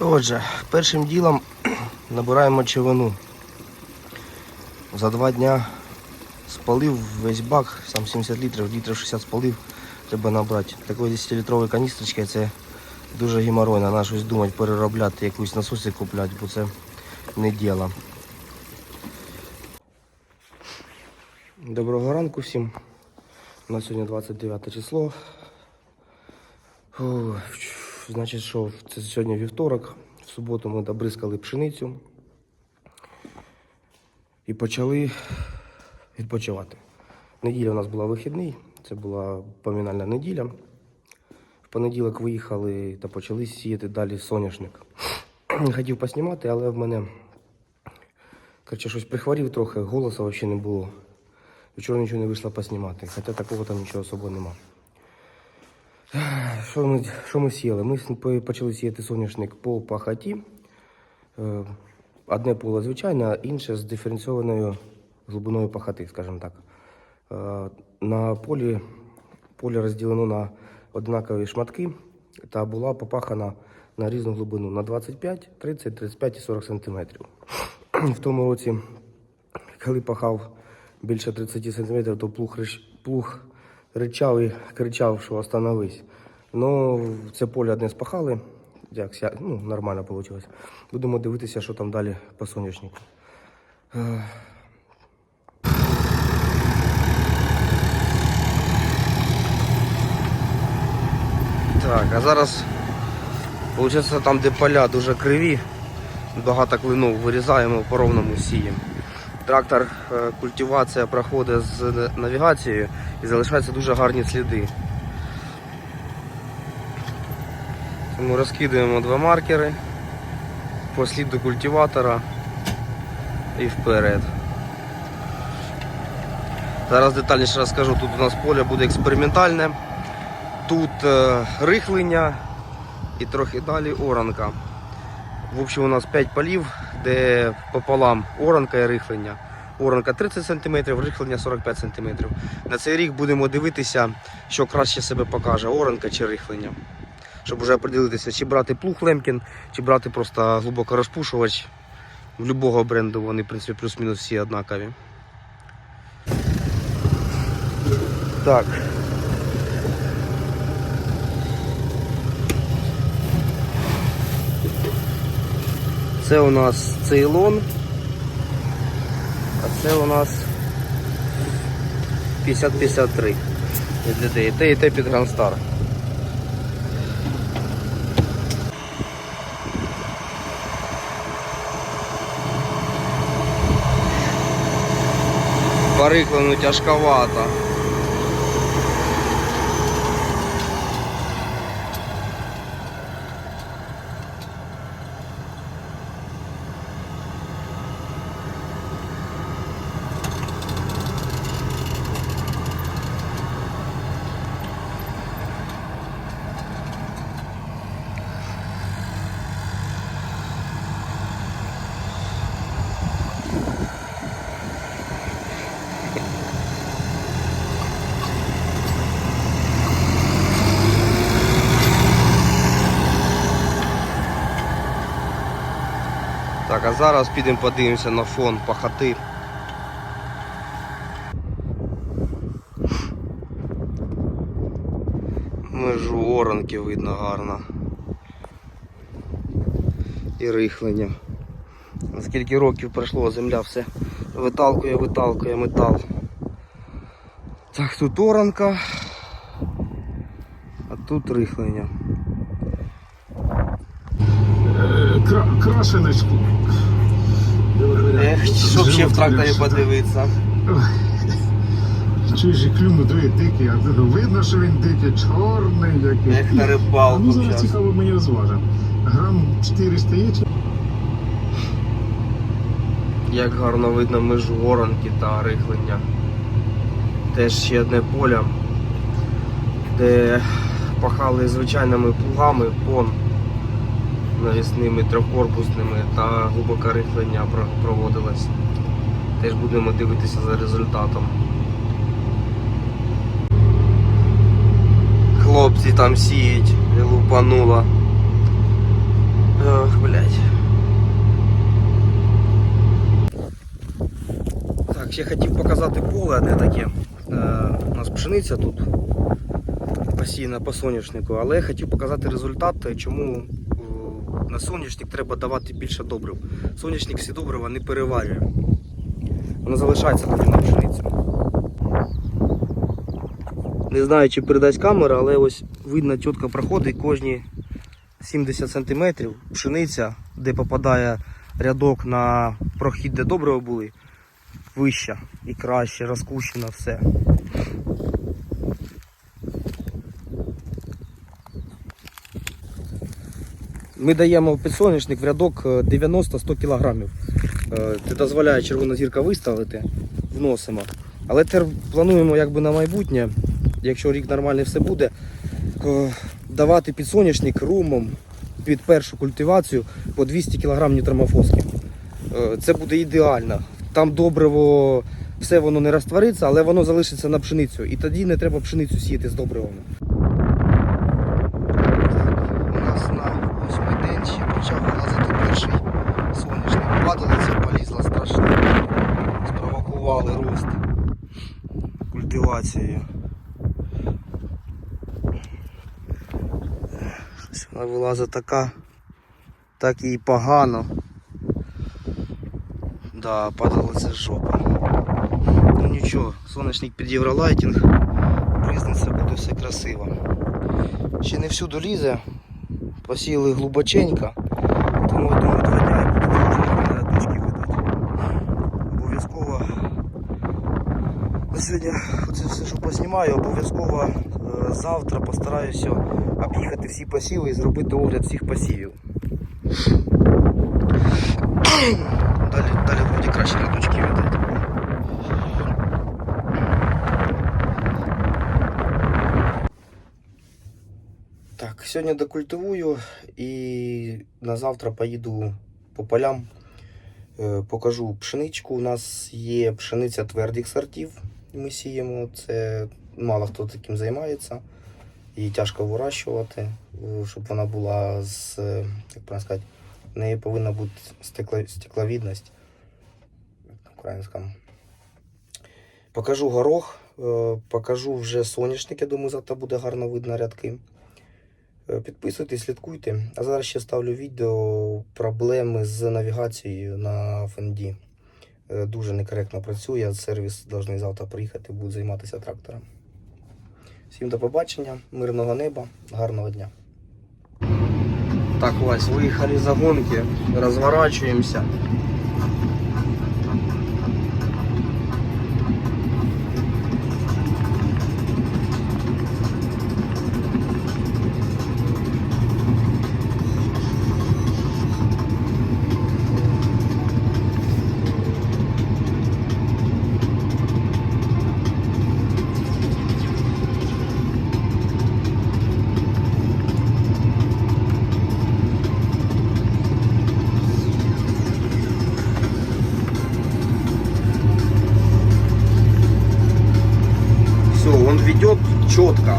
Отже, першим ділом набираємо мочевину. За два дня спалив весь бак, сам 70 літрів, літрів 60 спалив, треба набрати. Такої 10-літрової каністрочки це дуже геморройно. Треба щось думати, переробляти, якусь насоси купляти, бо це не діло. Доброго ранку всім. У нас сьогодні 29 число. Фу, Значить, що це сьогодні вівторок. В суботу ми добризкали пшеницю і почали відпочивати. Неділя у нас була вихідний, це була помінальна неділя. В понеділок виїхали та почали сіяти далі соняшник. Хотів поснімати, але в мене коротше, щось прихворів трохи, голосу взагалі не було. Вчора нічого не вийшло поснімати, хоча такого там нічого особо нема. Що ми, що ми сіяли? Ми почали сіяти соняшник по пахоті. Е, Одне поле звичайне, а інше з диференційованою глибиною пахоти, скажімо так. Е, На полі поле розділено на однакові шматки та була попахана на різну глибину на 25, 30, 35 і 40 сантиметрів. В тому році, коли пахав більше 30 сантиметрів, то плуг, плуг ричав і кричав, що остановись. Ну, це поле одне спахали. Як, ну, нормально вийшло. Будемо дивитися, що там далі по соняшнику. Так, а зараз, виходить, там, де поля дуже криві, багато клину вирізаємо по ровному сіємо. Трактор е, культивація проходить з навігацією і залишаються дуже гарні сліди. Тому розкидаємо два маркери по сліду культиватора і вперед. Зараз детальніше розкажу. Тут у нас поле буде експериментальне. Тут е, рихлення і трохи далі оранка. В общем, у нас 5 полів, де пополам оранка і рихлення. Оранка 30 см, рихлення 45 см. На цей рік будемо дивитися, що краще себе покаже, оранка чи рихлення. Щоб вже определитися, чи брати плуг Лемкін, чи брати просто глибоко розпушувач. В будь-якого бренду вони, в принципі, плюс-мінус всі однакові. Так. Це у нас цейлон. Це у нас 50-53. від людей. те, і те, під Грандстар. Париклену тяжковато. А зараз підемо подивимося на фон пахоти. Межу оранки видно гарно. І рихлення. Наскільки років пройшло, земля все виталкує, виталкує метал. Так, тут оранка, а тут рихлення. Кра крашеночку. Щоб ще в тракторі подивитися. Чуєш, і клюну диви дикий, а видно, що він дикий, чорний який. Як на рибалку Ну зараз цікаво мені розважив. Грам 400 є чи Як гарно видно межу воронки та рихлення. Теж ще одне поле, де пахали звичайними плугами пон навісними трьохкорпусними та глибоке рихлення про- проводилось. Теж будемо дивитися за результатом. Хлопці там сіють, лупануло. Ох, блядь. Так, ще хотів показати поле одне таке. Е, у нас пшениця тут посіяна по соняшнику, але хотів показати результат, чому на соняшник треба давати більше добрив. Соняшник всі добрива не переварює. Воно залишається потім на пшеницю. Не знаю, чи передасть камера, але ось видно, чітко проходить кожні 70 см пшениця, де попадає рядок на прохід, де добрива були, вища і краще, розкущено все. Ми даємо в підсоняшник в рядок е, 90-100 кг. Це дозволяє червона зірка виставити, вносимо. Але тепер плануємо якби на майбутнє, якщо рік нормальний все буде, е, давати підсоняшник румом під першу культивацію по 200 кг нітромофоски. Е, Це буде ідеально. Там добриво, все воно не розтвориться, але воно залишиться на пшеницю. І тоді не треба пшеницю сіяти з добривами. Щось вона вилазить така, так і погано. Да, падалиця з жопа. Ну нічого, соняшник під євролайтінг. Призниться буде все красиво. Ще не всюди лізе. Посіяли глибоченько, тому думаю, два дня точки видати. Обов'язково сьогодні оце все, що поснімаю, обов'язково е, завтра постараюся об'їхати всі посіви і зробити огляд всіх посівів. Далі, далі буде краще рядочки видати. Так, сьогодні докультивую і на завтра поїду по полям. Е, Покажу пшеничку. У нас є пшениця твердих сортів. Ми сіємо. Це мало хто таким займається. Її тяжко вирощувати, е, щоб вона була з, як правильно сказати, в неї повинна бути стекло, стекловідність. Покажу горох, е, покажу вже соняшник, я думаю, завтра буде гарно видно рядки. Е, Підписуйтесь, слідкуйте. А зараз ще ставлю відео проблеми з навігацією на. Е, Дуже некоректно працює. Сервіс повинен завтра приїхати, будуть займатися трактором. Всім до побачення, мирного неба, гарного дня. Так, Вась, виїхали за гонки, розворачуємося. Четко.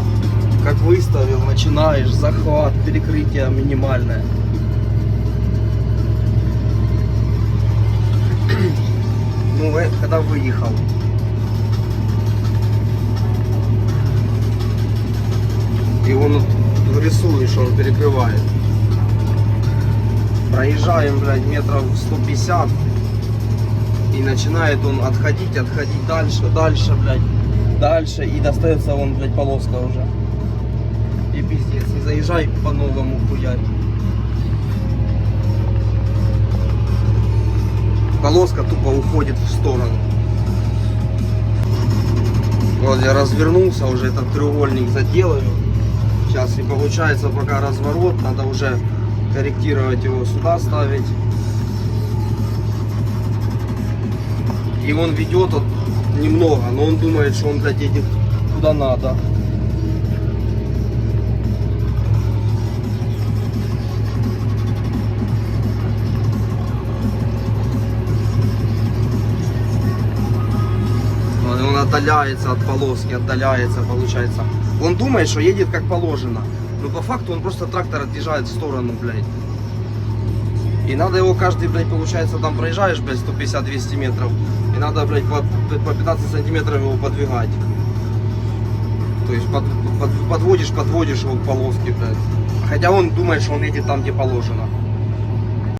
Как выставил, начинаешь, захват, перекрытие минимальное. Ну, это когда выехал. И он рисуешь, он перекрывает. Проезжаем, блядь, метров 150. И начинает он отходить, отходить дальше, дальше, блядь дальше и достается вон, блядь, полоска уже. И пиздец, и заезжай по-новому хуярь. Полоска тупо уходит в сторону. Вот я развернулся, уже этот треугольник заделаю. Сейчас и получается пока разворот, надо уже корректировать его сюда ставить. И он ведет вот немного, но он думает, что он, блядь, едет куда надо. Он отдаляется от полоски, отдаляется, получается. Он думает, что едет как положено. Но по факту он просто трактор отъезжает в сторону, блядь. И надо его каждый, блядь, получается, там проезжаешь, блядь, 150-200 метров. И надо, блядь, по, по 15 сантиметров его подвигать. То есть под- под- подводишь, подводишь его к полоске, блядь. Хотя он думает, что он едет там, где положено.